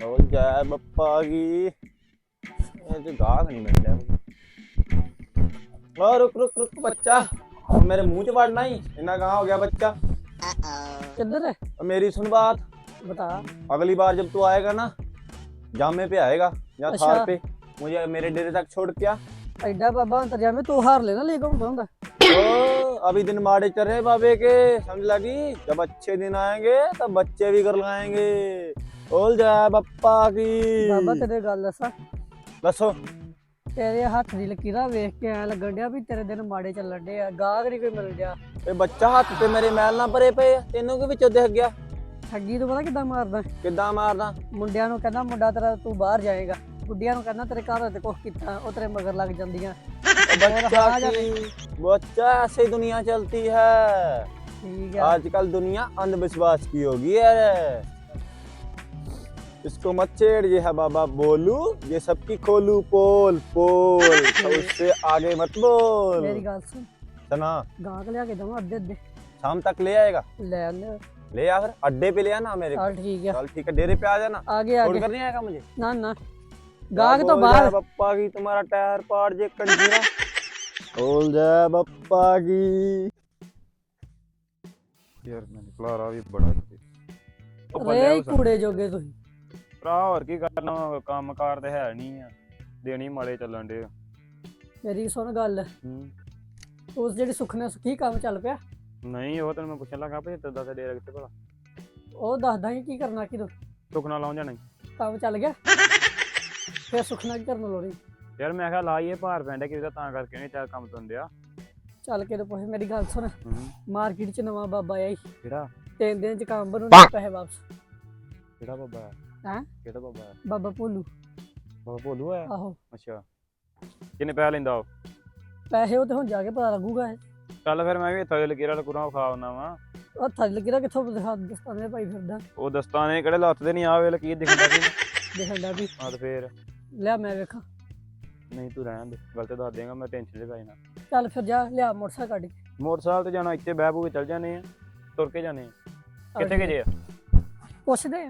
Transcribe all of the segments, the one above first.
ਬੋਲ ਜੈ ਬੱਪਾ ਕੀ ਇਹ ਤੇ ਗਾਹ ਨਹੀਂ ਮਿਲ ਰਿਹਾ ਓ ਰੁਕ ਰੁਕ ਰੁਕ ਬੱਚਾ ਉਹ ਮੇਰੇ ਮੂੰਹ ਚ ਵੜਨਾ ਹੀ ਇੰਨਾ ਗਾਹ ਹੋ ਗਿਆ ਬੱਚਾ किधर है और मेरी सुन बात बता अगली बार जब तू आएगा ना जामे पे आएगा या अच्छा। थार पे मुझे मेरे डेरे तक छोड़ के आ ਐਡਾ ਬਾਬਾ ਅੰਤਰ ਮੈਂ ਤੂੰ ਹਾਰ ਲੈਣਾ ਲੈ ਕੇ ਆਉਂਦਾ ਹੁੰਦਾ ओ, अभी दिन माड़े चल रहे हैं बाबे के समझ लगी जब अच्छे दिन आएंगे तब बच्चे भी कर लगाएंगे बोल जय बप्पा की ਬਾਬਾ ਤੇਰੇ ਗੱਲ ਦੱਸਾਂ दसो ਤੇਰੇ ਹੱਥ ਦੀ ਲਕੀਰਾਂ ਵੇਖ ਕੇ ਐ ਲੱਗਣ ਡਿਆ ਵੀ ਤੇਰੇ ਦਿਨ ਮਾੜੇ ਚੱਲਣ ਡੇ ਆ ਗਾਹਕ ਨਹੀਂ ਕੋਈ ਮਿਲ ਡਿਆ ਇਹ ਬੱਚਾ ਹੱਥ ਤੇ ਮੇਰੇ ਮੈਲ ਨਾ ਭਰੇ ਪਏ ਆ ਤੈਨੂੰ ਕਿ ਵਿੱਚੋਂ ਦਿਖ ਗਿਆ ਠੱਗੀ ਤੂੰ ਪਤਾ ਕਿੱਦਾਂ ਮਾਰਦਾ ਕਿੱਦਾਂ ਮਾਰਦਾ ਮੁੰਡਿਆਂ ਨੂੰ ਕਹਿੰਦਾ ਮੁੰਡਾ ਤੇਰਾ ਤੂੰ ਬਾਹਰ ਜਾਏਗਾ ਬੁੱਢੀਆਂ ਨੂੰ ਕਹਿੰਦਾ ਤੇਰੇ ਘਰ ਤੇ ਕੁਛ ਕੀਤਾ ਉਹ ਤੇਰੇ ਮਗਰ ਲੱਗ ਜਾਂਦੀਆਂ ओ बच्चा हाँ, जा की बच्चा ऐसे ही दुनिया चलती है ਠੀਕ ਆ आजकल दुनिया अंधविश्वास की होगी है इसको मत छेड़ ये है बाबा बोलू ये सबकी खोलू पोल पोल तो उससे आगे मत बोल। मेरी गाल सुन। सना गाहक ले आके दूँगा अड्डे अड्डे? शाम तक ले आएगा। ले ले ले आ फिर अड्डे पे ले आना मेरे चल ठीक है। चल ठीक है डेरे पे आ जाना। आगे आगे। छोड़ कर नहीं आएगा मुझे? ना ना। गाग तो बाहर। पप्पा की तुम्हारा टायर पाड़ जे कंजरा। बोल जा पप्पा की। यार मैं निकला रहा भी बड़ा अरे कूड़े जोगे तुम। ਭਰਾ ਹੋਰ ਕੀ ਕਰਨਾ ਵਾ, ਕੰਮ ਕਾਰ ਤੇ ਹੈ ਨਹੀਂ ਆ। ਦੇਣੀ ਮਾੜੇ ਚੱਲਣ ਦੇ ਮੇਰੀ ਸੁਣ ਗੱਲ। ਉਸ ਜਿਹੜੀ ਸੁਖਨਾ ਸੁਖੀ ਕੰਮ ਚੱਲ ਪਿਆ? ਨਹੀਂ ਉਹ ਤੈਨੂੰ ਮੈਂ ਪੁੱਛਣ ਲੱਗਾ ਭਈ ਤਦਾ ਤੇ ਡੇਰਾ ਕਿੱਥੇ ਭਲਾ। ਉਹ ਦੱਸਦਾ ਕੀ ਕਰਨਾ ਕੀ ਤੂੰ ਸੁਖਣਾ ਲਾਉਂ ਜਾਣਾ ਈ। ਕੰਮ ਚੱਲ ਗਿਆ? ਫਿਰ ਸੁਖਨਾ ਕੀ ਕਰਨ ਲੋੜੀ ਯਾਰ ਮੈਂ ਕਿਹਾ ਲਾਈਏ ਭਾਰ ਪੈਂਦਾ ਕਿ ਉਹਦਾ ਤਾਂ ਕਰਕੇ ਨਹੀਂ ਚਾਹ ਕੰਮ ਤੋਂ ਦਿਆ ਚੱਲ ਕੇ ਤੇ ਪੁੱਛ ਮੇਰੀ ਗੱਲ ਸੁਣ। ਮਾਰਕੀਟ 'ਚ ਨਵਾਂ ਬਾਬਾ ਆਇਆ ਕਿਹੜਾ? ਤਿੰਨ ਦਿਨ 'ਚ ਕੰਮ ਬਣੂਗਾ ਪੈਸੇ ਵਾਪਸ। ਕਿਹੜਾ ਬਾਬਾ ਹੈ? ਹੈਂ? ਕਿਹੜਾ ਬਾਬਾ? ਹੈ ਬਾਬਾ ਭੋਲੂ। ਬਾਬਾ ਭੋਲੂ ਆ ਆਹੋ। ਅੱਛਾ। ਕਿੰਨੇ ਪੈਸੇ ਲੈਂਦਾ ਉਹ? ਪੈਸੇ ਉਹ ਤੇ ਹੁਣ ਜਾ ਕੇ ਪਤਾ ਲੱਗੂਗਾ ਚੱਲ ਫਿਰ ਮੈਂ ਵੀ ਇੱਥੇ ਲਕੀਰਾ ਲਕੂਰਾ ਖਾ ਆਉਣਾ ਵਾ। ਉਹ ਥੱਲੇ ਦਾ ਕਿੱਥੋਂ ਦਿਖਾ ਦਸਤਾਨੇ ਭਾਈ ਫਿਰਦਾ। ਉਹ ਦਸਤਾਨੇ ਕਿਹੜੇ ਲੱਤ ਦੇ ਨਹੀਂ ਆ ਵੇ ਲਕੀਰ ਦਿਖਦਾ ਸੀ। ਦੇਖਣ ਦਾ ਵੀ। ਆ ਤੇ ਫੇਰ। ਲਿਆ ਮੈਂ ਵੇਖਾਂ। ਨਹੀਂ ਤੂੰ ਰਹਿਣ ਦੇ ਗਲਤ ਦੱਸ ਦੇਗਾ ਮੈਂ ਟੈਨਸ਼ਨ ਚ ਪੈ ਜਾਣਾ। ਚੱਲ ਫਿਰ ਜਾ ਲਿਆ ਮੋਟਰਸਾਈਕਲ ਕੱਢ ਕੇ। ਮੋਟਰਸਾਈਕਲ ਤੇ ਜਾਣਾ ਇੱਥੇ ਬਹਿ ਬੂ ਕੇ ਚੱਲ ਜਾਂਦੇ ਆ ਤੁਰ ਕੇ ਜਾਂਦੇ ਆ। ਕਿੱਥੇ ਗਏ ਜੇ ਆ? ਪੁੱਛਦੇ ਆ।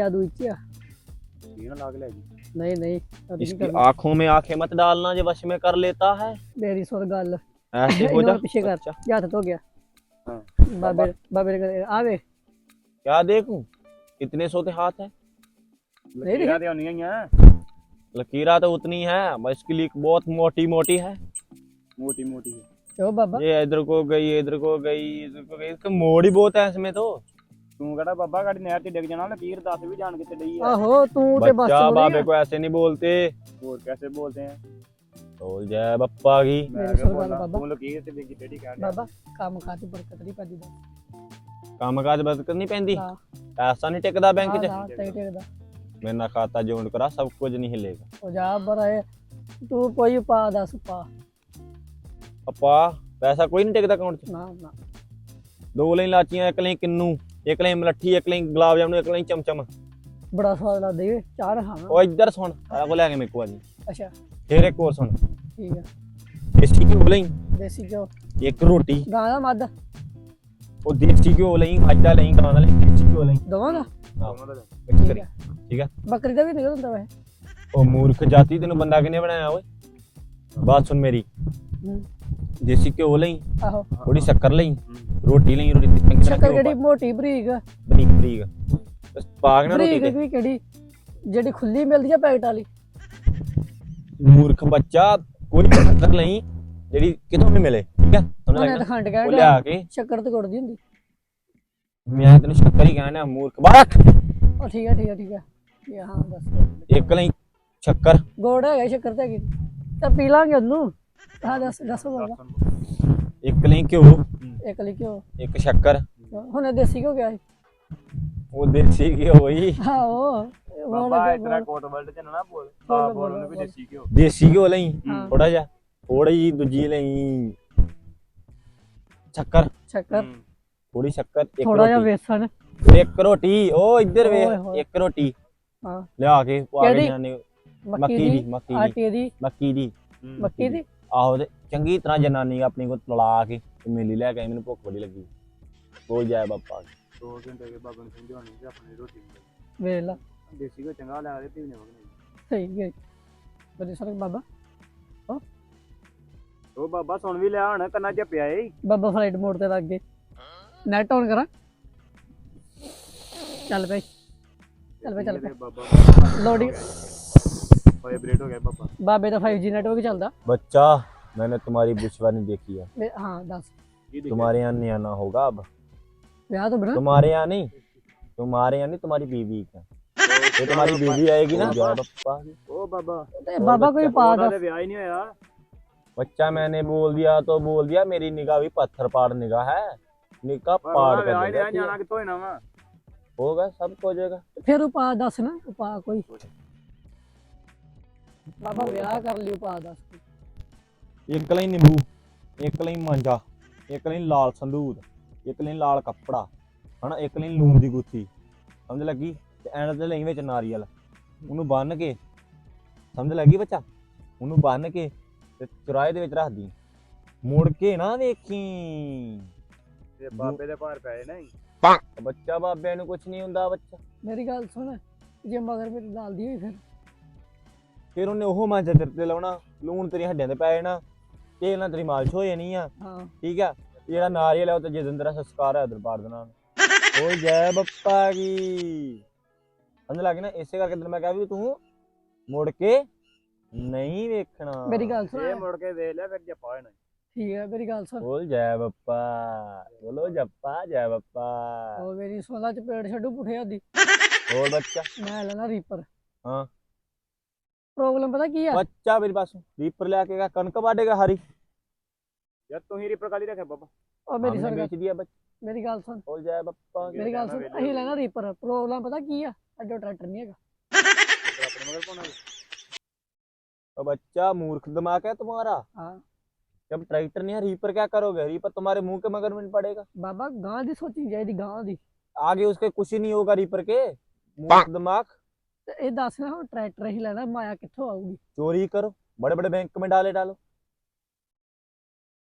जादू नहीं नहीं आँखों में आखे मत डालना जो वश में कर लेता है। मेरी सुन गल ऐसे हो ਇਹਨੂੰ जा ਪਿੱਛੇ ਕਰ अच्छा, ਹੱਥ ਧੋ ਗਿਆ ਹਾਂ। ਬਾਬੇ ਬਾਬੇ ਦੇ ਘਰੇ ਆਵੇ क्या देखूं कितने सोते हाथ है ਲਕੀਰਾਂ ਤੇ ਆਉਣੀਆਂ ਹੀ ਆ लकीरा तो उतनी है बस इसकी लीक बहुत मोटी मोटी है ਮੋਟੀ ਮੋਟੀ ਕਿਉਂ ਬਾਬਾ ये इधर को गई इधर को गई इधर को गई इसका मोड़ ही बहुत है इसमें तो ਤੂੰ ਕਿਹੜਾ ਬਾਬਾ ਗਾੜੀ ਨਹਿਰ ਤੇ ਡਿੱਗ ਜਾਣਾ ਲਕੀਰ ਦੱਸ ਵੀ ਜਾਣ ਕਿੱਥੇ ਡਈ ਆ ਆਹੋ ਤੂੰ ਤੇ ਬਸ बच्चा ਥੋੜ੍ਹੀ बाबे ਆ। को ऐसे नहीं बोलते ਹੋਰ कैसे बोलते हैं ਟੋਲ ਜੈ ਬੱਪਾ ਕੀ? ਕੰਮ ਕਾਜ ਬਰਕਤ ਨਹੀਂ ਪੈਂਦੀ ਦਾ ਨਹੀਂ ਟਿਕਦਾ ਬੈਂਕ 'ਚ? ਮੇਰਾ ਖਾਤਾ ਜੋੜ ਕਰਾ ਸਭ ਕੁਝ ਨਹੀਂ ਹਿਲੇਗਾ। ਉਹ ਜਾ ਬਰੇ ਤੂੰ ਕੋਈ ਪਾ ਦੱਸ ਪਾ ਪਾ ਪੈਸਾ ਕੋਈ ਨਹੀਂ ਟਿਕਦਾ ਅਕਾਊਂਟ 'ਚ? ਨਾ ਨਾ। ਦੋ ਲਈ ਲਾਚੀਆਂ ਇੱਕ ਲਈ ਕਿੰਨੂ ਇੱਕ ਲਈ ਮਲੱਠੀ ਇੱਕ ਲਈ ਗੁਲਾਬ ਜਾਮਨ ਇੱਕ ਲਈ ਚਮਚਮ। ਬੜਾ ਸਵਾਦ ਲੱਗਦਾ ਏ ਹਾਂ ਉਹ ਇੱਧਰ ਸੁਣ ਆ ਕੋ ਲੈ ਕੇ ਮੇਰੇ ਆ ਜੀ। ਅੱਛਾ। ਫੇਰ ਇੱਕ ਹੋਰ ਸੁਣ। ਠੀਕ ਆ। ਦੇਸੀ ਘਿਓ ਲਈ। ਦੇਸੀ ਘਿਓ। ਇੱਕ ਰੋਟੀ। ਗਾਂ ਦਾ ਮੱਧ। ਉਹ ਦੇਸੀ ਘਿਓ ਲਈ ਆਟਾ ਲਈ ਗਾਂ ਦਾ ਲਈ ਦੇਸੀ ਘਿਓ ਲਈ। ਦੋਵਾਂ ਦਾ? ਦੋਵਾਂ ਦਾ ਮਿਕਸ ਠੀਕ ਆ। ਬੱਕਰੀ ਦਾ ਵੀ ਨਿਕਲ ਹੁੰਦਾ ਵੈਸੇ। ਉਹ ਮੂਰਖ ਜਾਤੀ ਤੈਨੂੰ ਬੰਦਾ ਕਿਨੇ ਬਣਾਇਆ ਓਏ? ਬਾਤ ਸੁਣ ਮੇਰੀ। ਦੇਸੀ ਘਿਓ ਲਈ ਆਹੋ। ਥੋੜੀ ਸ਼ੱਕਰ ਲਈ ਰੋਟੀ ਲਈ ਰੋਟੀ ਤਰ੍ਹਾਂ ਸ਼ੱਕਰ ਕਿਹੜੀ? ਮੋਟੀ ਬਰੀਕ। ਬਰੀਕ ਬਰੀਕ। ਬਸ ਪਾਗ ਨਾ ਰੋਟੀ ਤੇ। ਕਿਹੜੀ? ਜਿਹੜੀ ਖੁੱਲੀ ਮਿਲਦੀ ਆ ਪੈਕਟ ਵਾਲੀ। ਮੂਰਖ ਬੱਚਾ ਕੋਈ ਸ਼ੱਕਰ ਲਈ ਜਿਹੜੀ ਕਿਤੋਂ ਵੀ ਮਿਲੇ ਠੀਕ ਹੈ? ਸਮਝ ਉਹਨੇ ਤਾਂ ਖੰਡ ਉਹ ਲਿਆ ਕੇ? ਸ਼ੱਕਰ ਤੇ ਗੁੜ ਦੀ ਹੁੰਦੀ। ਮੈਂ ਤੈਨੂੰ ਸ਼ੱਕਰ ਹੀ ਕਹਿਣਾ ਮੂਰਖ ਬਾਖ ਉਹ ਠੀਕ ਹੈ ਠੀਕ ਹੈ ਠੀਕ ਹੈ। ਠੀਕ ਹੈ, ਦੱਸ ਇੱਕ ਲਈ ਸ਼ੱਕਰ। ਗੁੜ ਹੈਗਾ ਸ਼ੱਕਰ ਤੇ ਹੈਗੀ। ਤਾਂ ਪੀ ਲਾਂਗੇ ਉਹਨੂੰ। ਹਾਂ ਦੱਸ ਦੱਸੋ ਬਾਬਾ ਇੱਕ ਲਈ ਘਿਓ। ਇੱਕ ਲਈ ਕਿਉਂ ਇੱਕ ਸ਼ੱਕਰ। ਹੁਣ ਇਹ ਦੇਸੀ ਕਿਉਂ ਗਿਆ ਸੀ? ਉਹ ਦੇਸੀ ਘਿਓ ਹੀ ਹਾਂ ਉਹ ਬਾਬਾ ਇਤਨਾ ਕੋਟ ਵਰਲਡ ਚ ਨਾ ਬੋਲ। ਬੋਲ, ਬੋਲ, ਬੋਲ ਨੂੰ ਵੀ ਬੋਲ। ਦੇਸੀ ਘਿਓ। ਦੇਸੀ ਘਿਓ ਲਈ ਹਾਂ। ਥੋੜਾ ਜਿਹਾ ਥੋੜੀ ਜੀ ਦੂਜੀ ਲਈ। ਸ਼ੱਕਰ। ਸ਼ੱਕਰ। ਹੂੰ। ਥੋੜੀ ਸ਼ੱਕਰ ਇੱਕ ਥੋੜਾ ਜਿਹਾ ਰੋਟੀ। ਵੇਸਣ। ਇੱਕ ਰੋਟੀ ਉਹ ਇੱਧਰ ਓਏ ਵੇ ਹੋਏ। ਇੱਕ ਰੋਟੀ। ਹਾਂ। ਲਿਆ ਕੇ ਪਾ ਕੇ ਕਿਹੜੀ? ਜਾਣੇ ਮੱਕੀ ਦੀ ਮੱਕੀ ਦੀ। ਆਟੇ ਦੀ ਮੱਕੀ ਦੀ। ਹੂੰ। ਮੱਕੀ ਦੀ? ਆਹੋ ਤੇ ਚੰਗੀ ਤਰ੍ਹਾਂ ਜਨਾਨੀ ਆਪਣੀ ਕੋ ਤਲਾ ਕੇ ਤੇ ਮੇਲੀ ਲੈ ਕੇ ਆਈ ਮੈਨੂੰ ਭੁੱਖ ਬੜੀ ਲੱਗੀ। ਬੋਲ ਜਾਏ ਬਾਪਾ ਦੋ ਘੰਟੇ ਕੇ ਬਾਬਾ ਨੂੰ ਸਮਝਾਉਣੀ ਕਿ ਆਪਣੀ ਰੋਟੀ ਵੇਖ ਲਾ ਦੇਸੀ ਘਿਓ ਚੰਗਾ ਲੱਗ ਰਿਹਾ ਪੀਣੇ ਵਗਣੇ ਸਹੀ ਹੈ ਬੜੇ ਸਾਰੇ ਬਾਬਾ ਉਹ ਬਾਬਾ ਸੁਣ ਵੀ ਲਿਆ ਹੁਣ ਕੰਨਾਂ 'ਚ ਪਿਆ ਏ ਬਾਬਾ ਫਲਾਈਟ ਮੋਡ ਤੇ ਲੱਗ ਗਏ ਨੈਟ ਆਨ ਕਰਾਂ ਚੱਲ ਪਈ ਚੱਲ ਪਈ ਚੱਲ ਪਈ ਬਾਬਾ ਲੋਡਿੰਗ ਵਾਈਬ੍ਰੇਟ ਹੋ ਗਿਆ ਬਾਬਾ ਬਾਬੇ ਦਾ 5G ਨੈਟਵਰਕ ਚੱਲਦਾ बच्चा मैंने तुम्हारी बुशवानी देखी है ਵੇ- ਹਾਂ ਦੱਸ ਕੀ ਦੇਖਿਆ? तुम्हारे यहाँ नहीं आना होगा अब ब्याह तो बेटा तुम्हारे यहाँ नहीं? तुम्हारे यहाँ नहीं तुम्हारी बीवी का। ये तुम्हारी बीवी आएगी ना? पप्पा ओ बाबा। तो बाबा कोई पागल। ब्याह ही नहीं होया। बच्चा मैंने बोल दिया तो बोल दिया मेरी निगाह भी पत्थर पाड़ निगाह है। निगाह पाड़ कर देगा। जाना कि तो ही ना होगा सब हो जाएगा। तो फिर उपा दस ना उपा कोई। बाबा ब्याह कर लियो उपा दस। एक लाई नींबू एक लाई मांझा एक लाई लाल संदूर। ਇੱਕ ਲਈ ਲਾਲ ਕੱਪੜਾ ਹਨਾ ਇੱਕ ਲਈ ਲੂਣ ਦੀ ਗੁੱਥੀ ਸਮਝ ਲੱਗੀ? ਤੇ ਐਂਡ ਤੇ ਲਈ ਵਿੱਚ ਨਾਰੀਅਲ ਉਹਨੂੰ ਬੰਨ ਕੇ ਸਮਝ ਲੱਗੀ ਬੱਚਾ? ਉਹਨੂੰ ਬੰਨ ਕੇ ਤੇ ਚੁਰਾਏ ਦੇ ਵਿੱਚ ਰੱਖ ਦੀ। ਮੁੜ ਕੇ ਨਾ ਵੇਖੀ। ਤੇ ਬਾਬੇ ਦੇ ਭਾਰ ਪਏ ਨਹੀਂ ਬੱਚਾ ਬਾਬਿਆਂ ਨੂੰ ਕੁਝ ਨਹੀਂ ਹੁੰਦਾ ਬੱਚਾ। ਮੇਰੀ ਗੱਲ ਸੁਣ ਜੇ ਮਗਰ ਮੇਰੀ ਨਾਲ ਦੀ ਹੋਈ ਫਿਰ। ਫਿਰ ਉਹਨੇ ਉਹ ਮਾਂਜਾ ਤੇਰੇ ਤੇ ਲਾਉਣਾ ਲੂਣ ਤੇਰੀ ਹੱਡੀਆਂ ਤੇ ਪੈ ਜਾਣਾ ਤੇਲ ਨਾਲ ਤੇਰੀ ਮਾਲਸ਼ ਹੋ ਜਾਣੀ ਆ। ਹਾਂ। ਠੀਕ ਆ? ਜਿਹੜਾ ਨਾਰੀਅਲ ਹੈ ਉਹ ਤੇ ਜਿਸ ਤੇਰਾ ਸੰਸਕਾਰ ਹੈ ਉਧਰ ਪਾੜ ਦੇਣਾ ਓ ਜੈ ਬੱਪਾ ਕੀ। ਸਮਝ ਲੱਗ ਨਾ? ਇਸੇ ਕਰਕੇ ਤੈਨੂੰ ਮੈਂ ਕਿਹਾ ਵੀ ਤੂੰ ਮੁੜ ਕੇ ਨਹੀਂ ਵੇਖਣਾ। ਮੇਰੀ ਗੱਲ ਇਹ ਸੁਣ ਮੁੜ ਕੇ ਵੇਖ ਲਿਆ ਫਿਰ ਜੱਪਾ ਹੋਣਾ। ਠੀਕ ਹੈ ਮੇਰੀ ਗੱਲ ਸੁਣ। ਬੋਲ ਜੈ ਬੱਪਾ ਬੋਲੋ ਜੱਪਾ ਜੈ ਬੱਪਾ। ਉਹ ਮੇਰੀ ਸੋਲਾ ਚ ਪੇੜ ਛੱਡੂ ਪੁੱਠੇ ਹੱਦੀ ਹੋਰ ਬੱਚਾ? ਮੈਂ ਲੈਣਾ ਰੀਪਰ। ਹਾਂ। ਪ੍ਰੋਬਲਮ ਪਤਾ ਕੀ ਆ? ਬੱਚਾ ਮੇਰੀ ਪਾਸ ਰੀਪਰ ਲਿਆ ਕੇ ਕਣਕ ਵਾਡੇਗਾ ਹਰੀ। ਯਾਰ ਤੂੰ ਹੀ ਰੀਪਰ ਕਾਲੀ ਰੱਖਿਆ ਬਾਬਾ ਉਹ ਮੇਰੀ हमने ਸੁਣ ਗੱਲ बेच दिया बच्चा ਮੇਰੀ ਗੱਲ ਸੁਣ बोल जय बप्पा की। ਮੇਰੀ ਗੱਲ ਸੁਣ ਅਸੀਂ ਲੈਣਾ ਰੀਪਰ ਪ੍ਰੋਬਲਮ ਪਤਾ ਕੀ ਆ ਅੱਡੋ ਟਰੈਕਟਰ ਨਹੀਂ ਹੈਗਾ ਰੀਪਰ ਆਪਣੇ ਮਗਰ ਪਾਉਣਾ ओ बच्चा मूर्ख दिमाग है तुम्हारा हाँ जब ट्रैक्टर नहीं है रीपर क्या करोगे रीपर तुम्हारे मुंह के मगर में पड़ेगा ਬਾਬਾ ਗਾਂ ਦੀ ਸੋਚੀ ਚਾਹੀਦੀ ਗਾਂ ਦੀ आगे उसके कुछ ही नहीं होगा रीपर के मूर्ख दिमाग ਤੇ ਇਹ ਦੱਸ ਨਾ ਹੁਣ ਟਰੈਕਟਰ ਹੀ ਲੈਣਾ ਮਾਇਆ ਕਿੱਥੋਂ ਆਊਗੀ चोरी करो बड़े बड़े बैंक में डाले डालो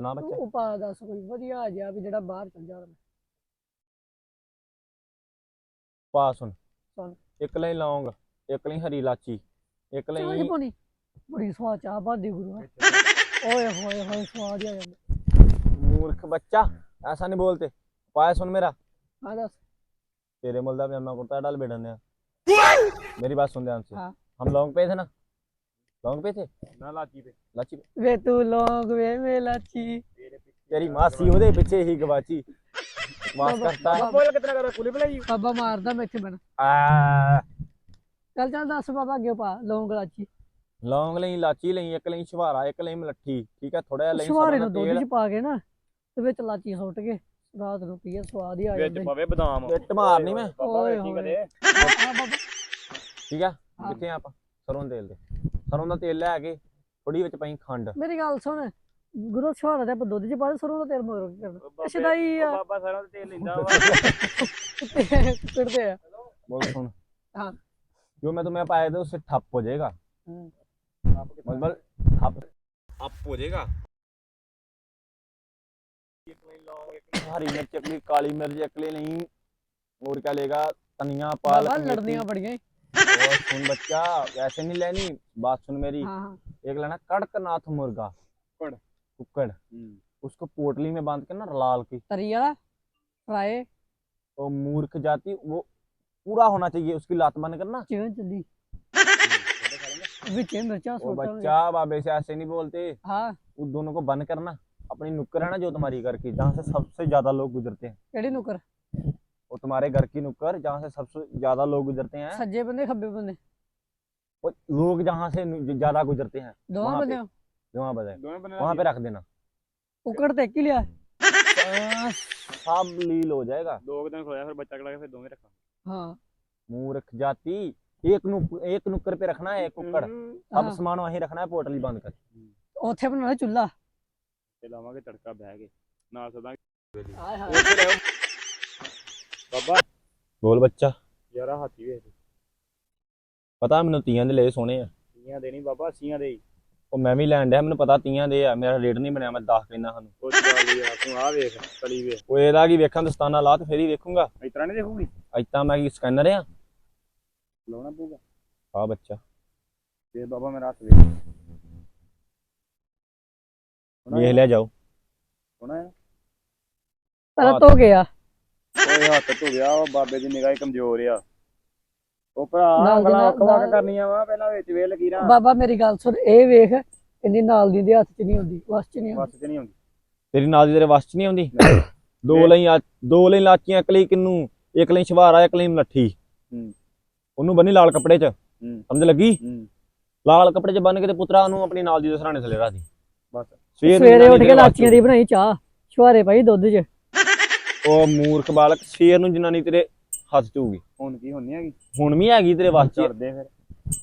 सुना ਤੂੰ बच्चा ਉਪਾਅ ਦੱਸ ਕੋਈ ਵਧੀਆ ਜਿਹਾ ਵੀ ਜਿਹੜਾ ਬਾਹਰ ਚੱਲ ਜਾਵੇ पा सुन सुन। एक लाई लौंग एक लाई हरी इलाची एक ਚਾਹ लाई ਪਾਣੀ ਬੜੀ ਸਵਾਦ ਚਾਹ ਬਾਦੀ ਗੁਰੂ ਓਏ ਹੋਏ ਹੋਏ ਸਵਾਦ ਹੀ ਆ ਜਾਂਦਾ मूर्ख बच्चा ऐसा नहीं बोलते पाया सुन मेरा ਹਾਂ ਦੱਸ तेरे मुल्दा में अन्ना कुर्ता डाल बैठने मेरी बात सुन ध्यान से हाँ। हम लौंग पे थे ना लौंग पे थे ਨਾ ਲਾਚੀ ਤੇ लाची पे ਵੇ ਤੂੰ ਲੋਗ ਵੇ ਮੇਲਾਚੀ ਤੇਰੇ ਪਿੱਛੇ तेरी मासी ओदे पीछे ही गवाची वास बाबा- करता है ਬੋਲ ਕਿਤਨਾ ਕਰ ਕੁਲੀ ਬਲਾਈ ਬਾਬਾ ਮਾਰਦਾ ਮੈਂ ਇੱਥੇ ਬਣ आ, ਚੱਲ ਚੱਲ ਦੱਸ ਬਾਬਾ ਅੱਗੇ ਪਾ ਲੌਂਗ ਲਾਚੀ लौंग ਲਈ ਇਲਾਚੀ ਲਈ ਇੱਕ ਲਈ ਛਵਾਰਾ ਇੱਕ ਲਈ ਮਲੱਠੀ ਠੀਕ ਹੈ ਥੋੜਾ ਜਿਹਾ ਲਈ ਸ਼ਵਾਰੇ ਸਰੋਂ ਨੂੰ ਦਾ ਦੁੱਧ ਤੇਲ ਚ ਪਾ ਕੇ ਨਾ ਤੇ ਵਿੱਚ ਲਾਚੀ ਸੁੱਟ ਕੇ ਰਾਤ ਨੂੰ ਪੀਏ ਸਵਾਦ ਹੀ ਆ ਵਿੱਚ ਜਾਂਦਾ ਪਵੇ ਬਦਾਮ ਇੱਟ ਮਾਰਨੀ ਮੈਂ। ਬਾਬਾ ਓਏ ਵੇਖੀ ਹੋਏ। ਕਦੇ ਹਾਂ ਬਾਬਾ ਠੀਕ ਆ ਹਾਂ। ਕਿੱਥੇ ਆ ਆਪਾਂ ਸਰੋਂ ਦੇ ਤੇਲ ਦੇ ਸਰੋਂ ਦਾ ਤੇਲ ਲੈ ਕੇ ਥੋੜੀ ਵਿੱਚ ਪਾਈ ਖੰਡ। ਮੇਰੀ ਗੱਲ ਸੁਣ ਗੁਰੂ ਸ਼ਹਾਰਾ ਦੇ ਦੁੱਧ ਚ ਪਾ ਸਰੋਂ ਦਾ ਤੇਲ ਮਗਰ ਕੀ ਕਰਨਾ? ਸ਼ਦਾਈ ਆ। ਬਾਬਾ ਸਰੋਂ ਤੇਲ ਲੈਂਦਾ ਵਾ। ਕੁੱਟਦੇ ਆ। ਬੋਲ ਸੁਣ। ਹਾਂ। ਜੋ ਮੈਂ ਤੁਮੇ ਪਾਇਆ ਤੇ ਉਸੇ ਠੱਪ ਹੋ ਜਾਏਗਾ। ਮਤਲਬ ਠੱਪ ਅਪ ਹੋ ਜਾਏਗਾ। ਹਰੀ ਮਿਰਚ ਅਕਲੀ ਕਾਲੀ ਮਿਰਚ ਅਕਲੀ ਲਈ ਹੋਰ ਕਾ ਲੇਗਾ ਤਨੀਆਂ ਪਾਲ ਲੜਦੀਆਂ ਬੜੀਆਂ सुन बच्चा ऐसे नहीं लेनी बात सुन मेरी। एक लेना कड़कनाथ मुर्गा। कुकड़। हम्म। उसको पोटली में बाँध के ना लाल की। तरिया फ्राई तो मूर्ख जाति वो पूरा होना चाहिए उसकी लात बंद करना चली बच्चा वो बच्चा बाबे से ऐसे नहीं बोलते। हाँ। दोनों को बंद करना। अपनी नुक्कर है ना जो तुम्हारी घर की जहाँ से सबसे ज़्यादा लोग गुजरते हैं। नुक्कर वो तुम्हारे घर की नुक्कड़ जहाँ से सबसे ज्यादा लोग गुजरते हैं ਸੱਜੇ ਬੰਦੇ ਖੱਬੇ ਬੰਦੇ वो लोग जहाँ से नु- ज्यादा गुजरते हैं ਦੋਵਾਂ वहाँ पे। ਬੰਦੇ वहाँ बजाय ਦੋਵੇਂ ਬੰਦੇ वहाँ पे रख देना ਕੁੱਕੜ ਤੇ ਇੱਕ ਹੀ ਲਿਆ सब लील हो जाएगा ਦੋ ਕੁ ਦਿਨ ਖੋਇਆ ਫਿਰ ਬੱਚਾ ਕਲਾ ਕੇ ਫਿਰ ਦੋਵੇਂ ਰੱਖਾਂ ਹਾਂ मूर्ख जाति एक नुक एक नुक्कर पे रखना है एक कुक्कड़ अब ਹਾਂ। सामान वहीं रखना है पोटली बंद कर ਉੱਥੇ ਬਣਾਉਣਾ ਚੁੱਲਾ ਤੇ ਲਾਵਾਂਗੇ ਤੜਕਾ ਬਹਿ ਕੇ ਨਾਲ ਸਦਾ ਹਾਏ ਹਾਏ ਬਾਬਾ। ਬੱਚਾ। ਯਾਰਾ ਹਾਥੀ ਵੇਖ। ਪਤਾ ਮੈਨੂੰ ਤੀਆਂ ਦੇ ਲਏ ਸੋਹਣੇ ਆ। ਤੀਆਂ ਦੇ ਨਹੀਂ ਬਾਬਾ ਸੀਆਂ ਦੇ ਉਹ ਮੈਂ ਵੀ ਲੈਣ ਡਿਆ ਮੈਨੂੰ ਪਤਾ ਤੀਆਂ ਦੇ ਆ। ਮੇਰਾ ਰੇਟ ਨਹੀਂ ਬਣਿਆ ਮੈਂ ਦੱਸ ਦਿੰਦਾ ਸਾਨੂੰ ਉਹ ਆ ਵੇਖ ਤਲੀ ਵੇਖ। ਲਾ ਤੇ ਫੇਰ ਹੀ ਵੇਖੂੰਗਾ। ਇਸ ਨਹੀਂ ਦੇਖੂਗੀ? ਅੱਜ ਮੈਂ ਕੀ ਸਕੈਨਰ ਆ? ਲਾਉਣਾ ਪਊਗਾ। ਆ ਬੱਚਾ। ਤੇ ਬਾਬਾ ਮੇਰਾ ਹੱਥ ਵੇਖ। ਵੇਖ ਲਿਆ ਜਾਓ। ਸੋਹਣਾ ਆ ਪਹਿਲਾਂ ਧੋ ਗਿਆ ਓਏ ਹੱਥ ਧੋ ਗਿਆ ਉਹ ਬਾਬੇ ਦੀ ਨਿਗਾਹ ਹੀ ਕਮਜ਼ੋਰ ਆ। ਉਹ ਭਰਾ ਨਾਲ ਦੀ ਕਰਨੀਆਂ ਵਾ ਪਹਿਲਾਂ ਵਿੱਚ ਵੇ ਲਕੀਰਾਂ ਬਾਬਾ ਮੇਰੀ ਗੱਲ ਸੁਣ ਇਹ ਵੇਖ ਇਹਦੀ ਨਾਲ ਦੀ ਦੇ ਹੱਥ 'ਚ ਨਹੀਂ ਹੁੰਦੀ ਵਸ 'ਚ ਨਹੀਂ ਹੁੰਦੀ ਬਸ ਤੇ ਨਹੀਂ ਹੁੰਦੀ ਤੇਰੀ ਨਾਲ ਦੀ ਤੇਰੇ ਵਸ ਚ ਨਹੀਂ ਆਉਂਦੀ? ਦੋ ਲਈ ਆ- ਦੋ ਲਈ ਲਾਚੀਆਂ ਇੱਕ ਲਈ ਕਿੰਨੂ ਇੱਕ ਲਈ ਛਵਾਰਾ ਇੱਕ ਲਈ ਮਲੱਠੀ। ਹੂੰ। ਉਹਨੂੰ ਬੰਨੀ ਲਾਲ ਕੱਪੜੇ ਚ। ਹੂੰ। ਸਮਝ ਲੱਗੀ? ਹੂੰ। ਲਾਲ ਕੱਪੜੇ ਚ ਬੰਨ ਕੇ ਤੇ ਪੁੱਤਰਾ ਨੂੰ ਆਪਣੀ ਨਾਲ ਦੀ ਦੇ ਸਰਾਣੇ ਥੱਲੇ ਰੱਖ ਦੀ। ਬਸ। ਸਵੇਰ ਉੱਠ ਕੇ ਲਾਚੀਆਂ ਦੀ ਬਣਾਈ ਚਾਹ ਛੁਹਾਰੇ ਪਾਈ ਦੁੱਧ 'ਚ। ਉਹ ਮੂਰਖ ਬਾਲਕ ਸ਼ੇਰ ਨੂੰ ਜਨਾਨੀ ਤੇਰੇ ਹੱਥ ਚੂਗੀ ਹੁਣ ਕੀ ਹੋਣੀ ਹੈਗੀ? ਹੁਣ ਵੀ ਹੈਗੀ ਤੇਰੇ ਵਾਸ ਚੜਦੇ ਫਿਰ।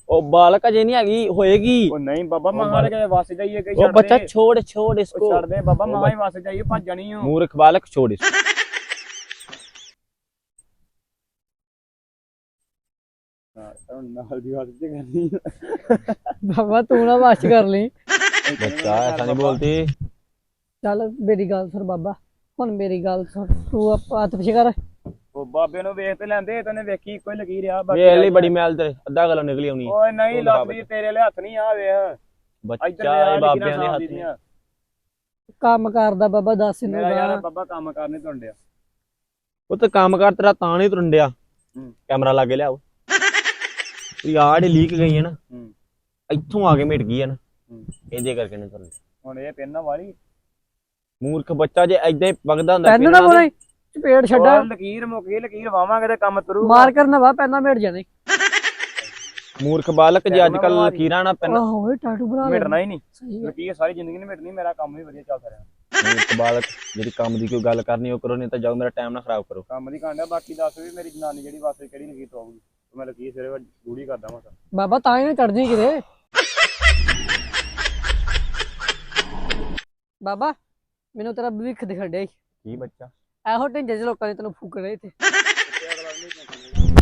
ਉਹ ਬਾਲਕ ਅਜੇ ਨਹੀਂ ਹੈਗੀ ਹੋਏਗੀ। ਉਹ ਨਹੀਂ ਬਾਬਾ ਮਾਂ ਦੇ ਵਾਸ ਜਾਈਏ ਕਈ ਉਹ ਬੱਚਾ ਛੋੜ ਛੋੜ ਇਸਕੋ ਛੱਡ ਦੇ ਬਾਬਾ ਮਾਂ ਹੀ ਵਾਸ ਜਾਈਏ ਭੱਜ ਜਾਣੀ ਓ ਮੂਰਖ ਬਾਲਕ ਛੋੜ ਇਸ ਬਾਬਾ ਤੂੰ ਨਾ ਵਾਸ਼ ਕਰ ਲਈ। ਬੱਚਾ ਐਸਾ ਨਹੀਂ ਬੋਲਦੀ। ਚੱਲ ਮੇਰੀ ਗੱਲ ਸੁਣ ਬਾਬਾ। ਹੁਣ ਮੇਰੀ ਗੱਲ ਸੁਣ ਤੂੰ ਆਪ ਪਿੱਛੇ ਕਰ। ਉਹ ਬਾਬੇ ਨੂੰ ਵੇਖ ਤੇ ਲੈਂਦੇ ਤੈਨੇ ਵੇਖੀ ਕੋਈ ਲਗੀ ਰਿਹਾ ਵੇਖ ਲਈ ਬੜੀ ਮੈਲ ਤੇਰੇ ਅੱਧਾ ਗਲਾ ਨਿਕਲੀ ਆਉਣੀ। ਓਏ ਨਹੀਂ ਲੱਭਦੀ ਤੇਰੇ ਲਈ ਹੱਥ ਨਹੀਂ ਆ ਵੇਖ। ਬੱਚਾ ਇਹ ਬਾਬਿਆਂ ਦੇ ਹੱਥ ਕੰਮ ਕਰਦਾ ਬਾਬਾ ਦੱਸ ਨੂੰ ਯਾਰ ਬਾਬਾ ਕੰਮ ਕਰਨੇ ਤੁੰਡਿਆ ਉਹ ਤਾਂ ਕੰਮ ਕਰ ਤੇਰਾ ਤਾਂ ਨਹੀਂ ਤੁੰਡਿਆ ਕੈਮਰਾ ਲਾ ਕੇ ਲਿਆਓ ਯਾਰ ਇਹ ਲੀਕ ਗਈ ਹੈ ਨਾ ਇੱਥੋਂ ਆ ਕੇ ਮਿਟ ਗਈ ਹੈ ਨਾ। ਇਹਦੇ ਕਰਕੇ ਨਹੀਂ ਤੁੰਡਿਆ ਹੁਣ ਇਹ ਪਿੰਨ ਵਾਲੀ। ਮੂਰਖ ਬੱਚਾ ਜੇ ਐਦਾਂ ਹੀ ਵਗਦਾ ਹੁੰਦਾ ਪੈਨ ਨਾ ਬੋਲੇ ਚਪੇੜ ਛੱਡਾ। ਲਕੀਰ ਮੁੱਕ ਗਈ ਲਕੀਰ ਵਾਵਾਂਗੇ ਤੇ ਕੰਮ ਤੁਰੂ ਮਾਰ ਕਰਨਾ ਵਾ ਪੈਨਾ ਮੇੜ ਜਾਣੇ ਮੂਰਖ ਬਾਲਕ ਜੇ ਅੱਜ ਕੱਲ। ਲਕੀਰਾਂ ਨਾ ਪੈਨ ਓਏ ਟਾਟੂ ਬਣਾ ਮਿਟਣਾ ਹੀ ਨਹੀਂ। ਸਹੀ ਹੈ। ਲਕੀਰ ਸਾਰੀ ਜ਼ਿੰਦਗੀ ਨਹੀਂ ਮਿਟਣੀ ਮੇਰਾ ਕੰਮ ਵੀ ਵਧੀਆ ਚੱਲਦਾ ਰਿਹਾ। ਮੂਰਖ ਬਾਲਕ ਜਿਹੜੀ ਕੰਮ ਦੀ ਕੋਈ ਗੱਲ ਕਰਨੀ ਉਹ ਕਰੋ ਨਹੀਂ ਤਾਂ ਜਾਓ ਮੇਰਾ ਟਾਈਮ ਨਾ ਖਰਾਬ ਕਰੋ। ਕੰਮ ਦੀ ਕਾਂਡਿਆ ਬਾਕੀ ਦੱਸ ਵੀ ਮੇਰੀ ਜਨਾਨੀ ਜਿਹੜੀ ਵਾਸਤੇ ਕਿਹੜੀ ਲਕੀਰ ਤੋਂ ਆਊਗੀ ਤੇ ਮੈਂ ਲਕੀਰ ਸਿਰੇ ਗੂੜੀ ਕਰਦਾ ਮਸਾ ਬਾਬਾ ਤਾਂ ਹੀ ਨਾ ਚੜ ਜੀ ਕਿਤੇ। ਬਾਬਾ ਮੈਨੂੰ ਤੇਰਾ ਭਵਿੱਖ ਦਿਖਣ ਡਿਆ ਈ। ਕੀ ਬੱਚਾ? ਇਹੋ ਢਿੰਜੇ ਜਿਹੇ ਲੋਕਾਂ ਨੇ ਤੈਨੂੰ ਫੂਕਣਾ ਇੱਥੇ।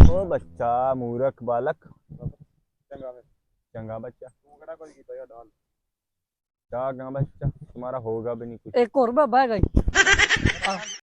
ਉਹ ਬੱਚਾ ਮੂਰਖ ਬਾਲਕ। ਚੰਗਾ ਬੱਚਾ। ਤੂੰ ਕਿਹੜਾ ਕੁਝ ਕੀਤਾ ਯਾਰ ਡਾਲ ਚਾਗਾ ਬੱਚਾ। ਤੁਹਾਡਾ ਹੋਗਾ ਵੀ ਨਹੀਂ ਕੁਛ। ਇੱਕ ਹੋਰ ਬਾਬਾ ਹੈਗਾ ਈ।